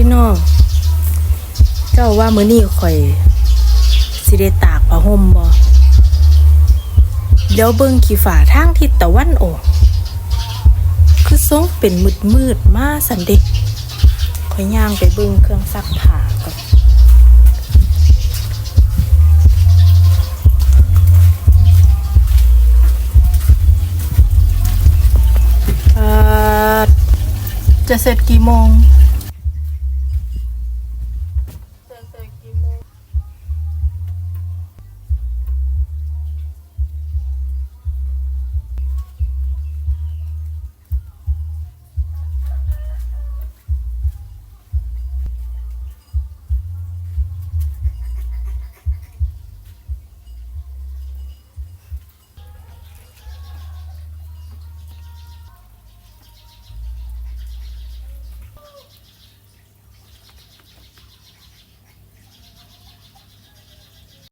พี่น้องเจ้าว่ามื้อนี้ข่อยสิได้ตากผ้าห่มบ่เดี๋ยวเบิ่งขี้ฝาทางทิศตะวันออก คือทรงเป็นมืดมืดมาสันเด็กข่อยย่างไปเบิ่งเครื่องซักผ้าก่อนจะเสร็จกี่โมง